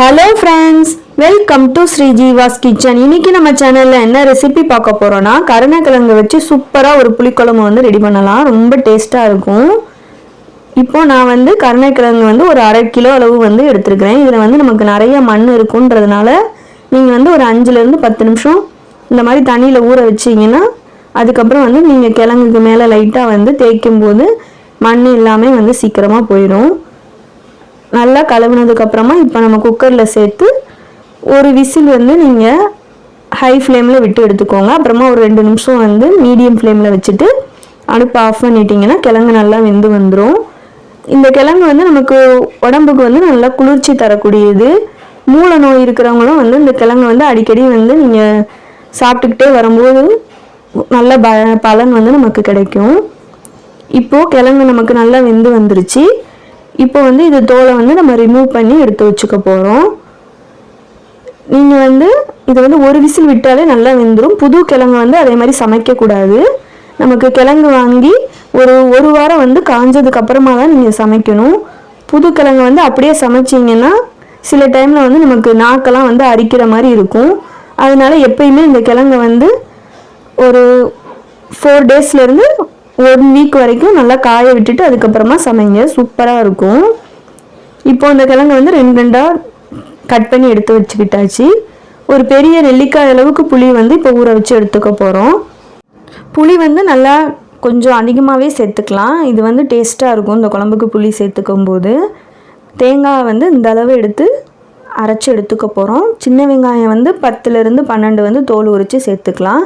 Hello friends welcome to Sri Jeeva's kitchen இன்னைக்கு நம்ம சேனலில் என்ன ரெசிபி பார்க்க போகிறோன்னா கருணக்கிழங்கு வச்சு சூப்பராக ஒரு புளிக்குழம்பு வந்து ரெடி பண்ணலாம். ரொம்ப டேஸ்ட்டாக இருக்கும். இப்போ நான் வந்து கருணக்கிழங்கு வந்து ஒரு அரை கிலோ அளவு வந்து எடுத்துருக்கிறேன். இதில் வந்து நமக்கு நிறைய மண் இருக்குன்றதுனால நீங்கள் வந்து ஒரு அஞ்சுலேருந்து பத்து நிமிஷம் இந்த மாதிரி தண்ணியில் ஊற வச்சிங்கன்னா அதுக்கப்புறம் வந்து நீங்கள் கிழங்குக்கு மேலே லைட்டாக வந்து தேய்க்கும் போது மண் இல்லாமல் வந்து சீக்கிரமாக போயிடும் நல்லா கழுவுனதுக்கப்புறமா இப்போ நம்ம குக்கரில் சேர்த்து ஒரு விசில் வந்து நீங்கள் ஹை ஃப்ளேமில் விட்டு எடுத்துக்கோங்க. அப்புறமா ஒரு ரெண்டு நிமிஷம் வந்து மீடியம் ஃப்ளேமில் வச்சுட்டு அடுப்பு ஆஃப் பண்ணிட்டீங்கன்னா கிழங்கு நல்லா வெந்து வந்துடும் இந்த கிழங்கு வந்து நமக்கு உடம்புக்கு வந்து நல்லா குளிர்ச்சி தரக்கூடியது. மூல நோய் இருக்கிறவங்களும் வந்து இந்த கிழங்கு வந்து அடிக்கடி வந்து நீங்கள் சாப்பிட்டுக்கிட்டே வரும்போது நல்ல ப பலன் வந்து நமக்கு கிடைக்கும். இப்போது கிழங்கு நமக்கு நல்லா வெந்து வந்துருச்சு. இப்போ வந்து இது தோலை வந்து நம்ம ரிமூவ் பண்ணி எடுத்து வச்சுக்க போகிறோம் நீங்கள் வந்து இது வந்து ஒரு விசில் விட்டாலே நல்லா வெந்துடும் புது கிழங்கு வந்து அதே மாதிரி சமைக்கக்கூடாது நமக்கு கிழங்கு வாங்கி ஒரு ஒரு வாரம் வந்து காஞ்சதுக்கு அப்புறமா தான் நீங்கள் சமைக்கணும். புது கிழங்கு வந்து அப்படியே சமைச்சிங்கன்னா சில டைமில் வந்து நமக்கு நாக்கெல்லாம் வந்து அரிக்கிற மாதிரி இருக்கும். அதனால எப்பயுமே இந்த கிழங்கை வந்து ஒரு ஃபோர் டேஸ்லேருந்து ஒன் வீக் வரைக்கும் நல்லா காய விட்டுட்டு அதுக்கப்புறமா சமைங்க. சூப்பராக இருக்கும். இப்போ இந்த கிழங்கு வந்து ரெண்டு ரெண்டாக கட் பண்ணி எடுத்து வச்சுக்கிட்டாச்சு. ஒரு பெரிய நெல்லிக்காய் அளவுக்கு புளி வந்து இப்போ ஊற வச்சு எடுத்துக்க போகிறோம் புளி வந்து நல்லா கொஞ்சம் அதிகமாகவே சேர்த்துக்கலாம். இது வந்து டேஸ்ட்டாக இருக்கும். இந்த குழம்புக்கு புளி சேர்த்துக்கும் போது. தேங்காய் வந்து இந்த அளவு எடுத்து அரைச்சி எடுத்துக்க போகிறோம் சின்ன வெங்காயம் வந்து பத்துலேருந்து பன்னெண்டு வந்து தோல் உரித்து சேர்த்துக்கலாம்.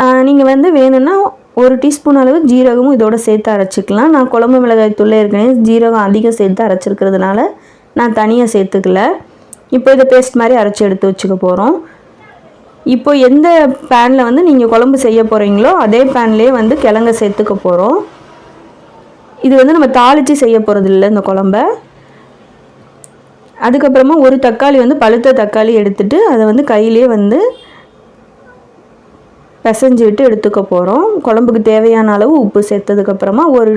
நான் நீங்கள் வந்து வேணும்னா ஒரு டீஸ்பூன் அளவு ஜீரகமும் இதோட சேர்த்து அரைச்சிக்கலாம். நான் குழம்பு மிளகாய் தூளே ஏற்கனவே ஜீரகம் அதிகம் சேர்த்து அரைச்சிருக்கிறதுனால நான் தனியாக சேர்த்துக்கல. இப்போ இதை பேஸ்ட் மாதிரி அரைச்சி எடுத்து வச்சுக்க போகிறோம் இப்போ எந்த பேனில் வந்து நீங்கள் குழம்பு செய்ய போகிறீங்களோ அதே பேன்லேயே வந்து கிழங்க சேர்த்துக்க போகிறோம் இது வந்து நம்ம தாளித்து செய்ய போகிறது இல்லை இந்த குழம்ப. அதுக்கப்புறமா ஒரு தக்காளி வந்து பழுத்த தக்காளி எடுத்துட்டு அதை வந்து கையிலே வந்து பிசைஞ்சு விட்டு எடுத்துக்க போகிறோம் குழம்புக்கு தேவையான அளவு உப்பு சேர்த்ததுக்கப்புறமா ஒரு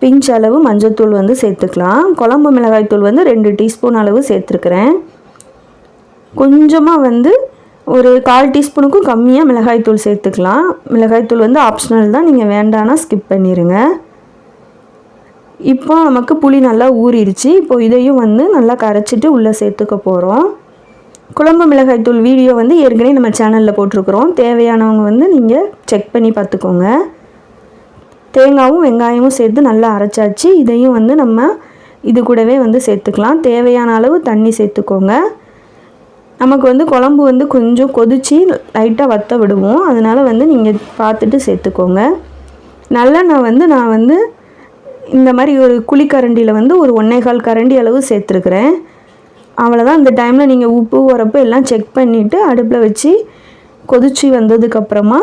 பிஞ்ச் அளவு மஞ்சள்தூள் வந்து சேர்த்துக்கலாம். குழம்பு மிளகாய்த்தூள் வந்து ரெண்டு டீஸ்பூன் அளவு சேர்த்துருக்குறேன். கொஞ்சமாக வந்து ஒரு கால் டீஸ்பூனுக்கும் கம்மியாக மிளகாய்த்தூள் சேர்த்துக்கலாம். மிளகாய்த்தூள் வந்து ஆப்ஷனல் தான். நீங்கள் வேண்டானா ஸ்கிப் பண்ணிடுங்க இப்போ நமக்கு புளி நல்லா ஊறிடுச்சு. இப்போ இதையும் வந்து நல்லா கரைச்சிட்டு உள்ளே சேர்த்துக்க போகிறோம் குழம்பு மிளகாய்த்தூள் வீடியோ வந்து ஏற்கனவே நம்ம சேனலில் போட்டிருக்கிறோம். தேவையானவங்க வந்து நீங்கள் செக் பண்ணி பார்த்துக்கோங்க. தேங்காயும் வெங்காயமும் சேர்த்து நல்லா அரைச்சாச்சு. இதையும் வந்து நம்ம இது கூடவே வந்து சேர்த்துக்கலாம். தேவையான அளவு தண்ணி சேர்த்துக்கோங்க. நமக்கு வந்து குழம்பு வந்து கொஞ்சம் கொதித்து லைட்டாக வத்த விடுவோம். அதனால் வந்து நீங்கள் பார்த்துட்டு சேர்த்துக்கோங்க. நல்லெண்ணெய் வந்து நான் வந்து இந்த மாதிரி ஒரு குழிக்கரண்டியில் வந்து ஒரு ஒன்றே கால் கரண்டி அளவு சேர்த்துருக்குறேன். அவ்வளோதான் இந்த டைமில் நீங்கள் உப்பு உரப்பு எல்லாம் செக் பண்ணிவிட்டு அடுப்பில் வச்சு கொதிச்சு வந்ததுக்கப்புறமா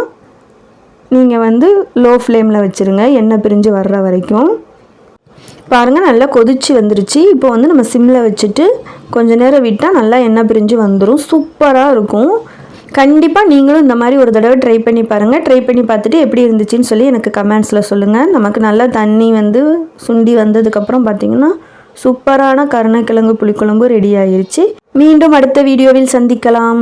நீங்கள் வந்து லோ ஃப்ளேமில் வச்சுருங்க. எண்ணெய் பிரிஞ்சு வர்ற வரைக்கும். பாருங்கள் நல்லா கொதிச்சு வந்துருச்சு. இப்போ வந்து நம்ம சிம்மில் வச்சுட்டு கொஞ்ச நேரம் விட்டால் நல்லா எண்ணெய் பிரிஞ்சு வந்துடும் சூப்பராக இருக்கும். கண்டிப்பாக நீங்களும் இந்த மாதிரி ஒரு தடவை ட்ரை பண்ணி பாருங்கள் ட்ரை பண்ணி பார்த்துட்டு எப்படி இருந்துச்சுன்னு சொல்லி எனக்கு கமெண்ட்ஸில் சொல்லுங்கள் நமக்கு நல்லா தண்ணி வந்து சுண்டி வந்ததுக்கப்புறம் பார்த்திங்கன்னா சூப்பரான கருணக்கிழங்கு புளிக்குழம்பு ரெடி ஆயிருச்சு. மீண்டும் அடுத்த வீடியோவில் சந்திக்கலாம்.